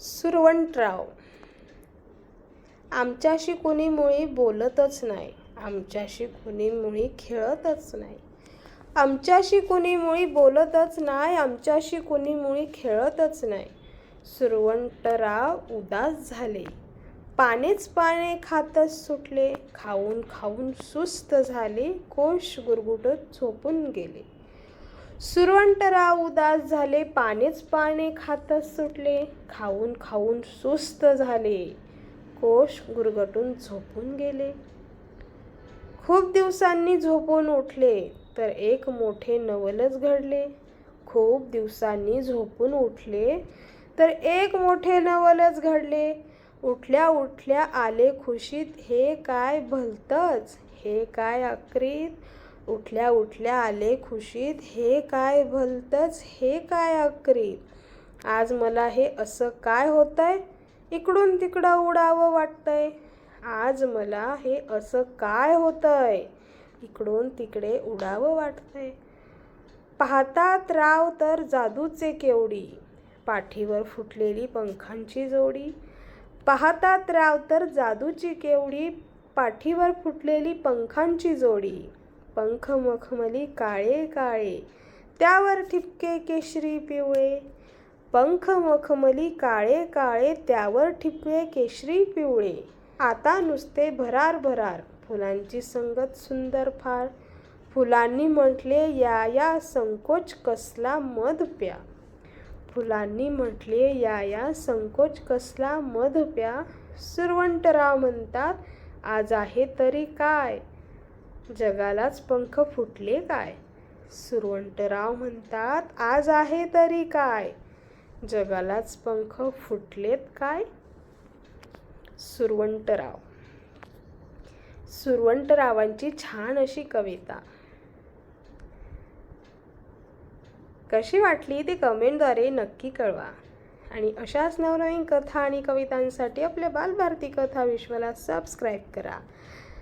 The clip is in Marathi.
सुरवंटराव आमच्याशी कुणीमुळे बोलतच नाही. आमच्याशी कुणीमुळे खेळतच नाही. आमच्याशी कुणीमुळे बोलतच नाही. आमच्याशी कुणीमुळे खेळतच नाही. सुरवंटराव उदास झाले. पानेच पाने खातच सुटले. खाऊन खाऊन सुस्त झाले. कोश गुरगुटत झोपून गेले. सुरवंटराव उदास झाले पानेच पाने खातच सुटले खाऊन खाऊन सुस्त झाले. कोश गुरगटून झोपून गेले. खूप दिवसांनी झोपून उठले तर एक मोठे नवलच घडले. खूप दिवसांनी झोपून उठले तर एक मोठे नवलच घडले. उठल्या उठल्या आले खुशीत हे काय भलतंच हे काय अक्रीत उठल्या उठल्या आले खुशीत हे काय भलतंच हे काय अक्री? आज मला हे असं काय होतंय? इकडून तिकडं उडावं वाटतंय. आज मला हे असं काय होतंय? इकडून तिकडे उडावं वाटतंय. पाहतात राव तर जादूचे केवडी पाठीवर फुटलेली पंखांची जोडी. पाहतात राव तर जादूची केवडी पाठीवर फुटलेली पंखांची जोडी. पंख मखमली काळे काळे. त्यावर ठिपके केशरी पिवळे. पंख मखमली काळे काळे त्यावर ठिपके केशरी पिवळे. आता नुसते भरार भरार. फुलांची संगत सुंदर फार. फुलांनी म्हटले या या संकोच कसला मध प्या. फुलांनी म्हटले या या संकोच कसला मध प्या. सुरवंटराव म्हणतात आज आहे तरी काय? जगालाच पंख फुटले काय? सुरवंटराव म्हणतात आज आहे तरी काय? जगालाच पंख फुटलेत काय? सुरवंटराव. सुरवंटरावांची छान अशी कविता. कशी वाटली ती कमेंटद्वारे नक्की कळवा. आणि अशाच नवनवीन कथा आणि कवितांसाठी आपल्या बालभारती कथा विश्वाला सबस्क्राईब करा.